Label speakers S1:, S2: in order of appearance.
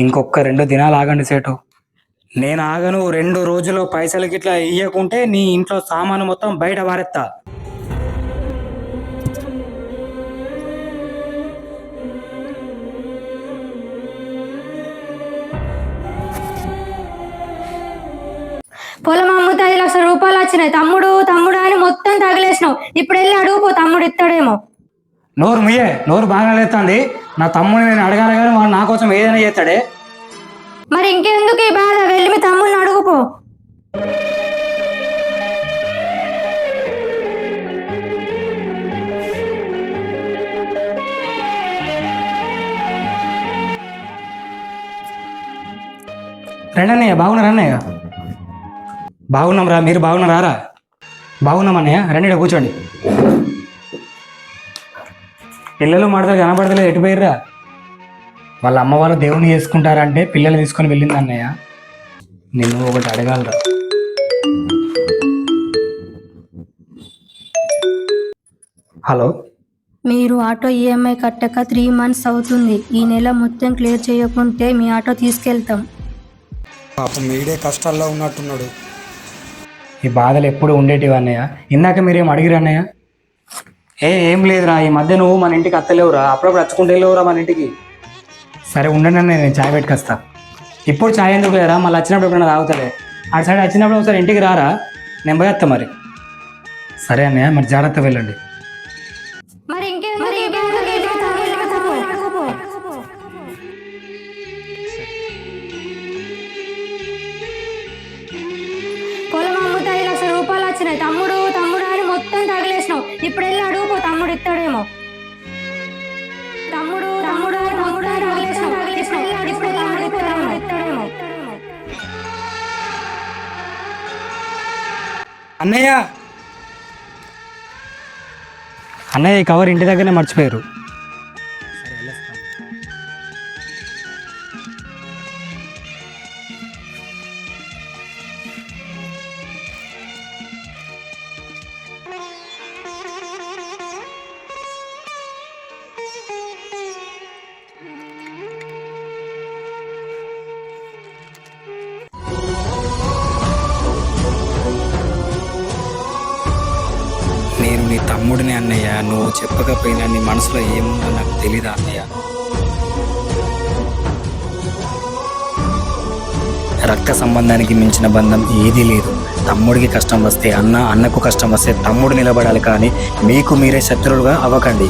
S1: ఇంకొక రెండు దినాలు ఆగండి సేటు. నేను ఆగను రెండు రోజులు పైసలు గిట్లా ఇయ్యకుంటే నీ ఇంట్లో సామాను మొత్తం బయట పారెత్తా.
S2: పొలం అమ్ముతే ఐదు లక్షల రూపాయలు వచ్చినాయి. తమ్ముడు తమ్ముడు అని మొత్తం తగిలేసినావు. ఇప్పుడు వెళ్ళి అడుగుపో తమ్ముడు ఇస్తాడేమో
S1: నోరు ముయ్యే నోరు బాగా లేస్తుంది నా తమ్ముడిని నేను అడగాలి కానీ వాడు నా కోసం ఏదైనా చేస్తాడే.
S2: మరి ఇంకెందుకు ఈ బాధ? వెళ్ళి మీ తమ్ముడిని అడుగుపో.
S1: రండి అన్నయ్య బాగున్నారా అన్నయ్య? బాగున్నాం రా మీరు బాగున్నారా? రా. బాగున్నాం అన్నయ్య రండి కూర్చోండి. పిల్లలు మాడతారు కనబడతలేదు. ఎటు పోయిర్రా? వాళ్ళ అమ్మ వాళ్ళు దేవుని చేసుకుంటారంటే పిల్లలు తీసుకొని వెళ్ళింది అన్నయ్య. నేను ఒకటి అడగాలరా. హలో.
S2: మీరు ఆటో ఈఎంఐ కట్టక త్రీ మంత్స్ అవుతుంది. ఈ నెల మొత్తం క్లియర్ చేయకుంటే మీ ఆటో తీసుకెళ్తాం.
S1: పాపం వీడే కష్టాల్లో ఉన్నట్టున్నాడు. ఈ బాధలు ఎప్పుడు ఉండేటివి అన్నయ్య? ఇందాక మీరేం అడిగిరు అన్నయ్య? ఏ ఏం లేదురా ఈ మధ్య నువ్వు మన ఇంటికి అత్తలేవురా. అప్పుడప్పుడు అచ్చుకుంటే లేవురా మన ఇంటికి. సరే ఉండండి అన్న నేను చాయ్ పెట్టుకొస్తా. ఇప్పుడు చాయ్ ఎందుకు లేరా మళ్ళీ వచ్చినప్పుడు ఎప్పుడైనా తాగుతాడే అటు సైడ్ వచ్చినప్పుడు ఒకసారి ఇంటికి రారా? నేను పోయేస్తా మరి. సరే అన్నయ్య మరి జాగ్రత్త వెళ్ళండి.
S2: మరి ఇంకెందుకు ఈ పొలం రూపాయలు వచ్చినాయి. తమ్ముడు తమ్ముడు ఇస్తాడేమో తమ్ముడు తమ్ముడు.
S1: అన్నయ్య అన్నయ్య ఈ కవర్ ఇంటి దగ్గరనే మర్చిపోయారు నీ తమ్ముడిని అన్నయ్య నువ్వు చెప్పకపోయినా నీ మనసులో ఏముందో నాకు తెలీదా అన్నయ్య? రక్త సంబంధానికి మించిన బంధం ఏదీ లేదు. తమ్ముడికి కష్టం వస్తే అన్న అన్నకు కష్టం వస్తే తమ్ముడు నిలబడాలి కానీ మీకు మీరే శత్రువులుగా అవ్వకండి.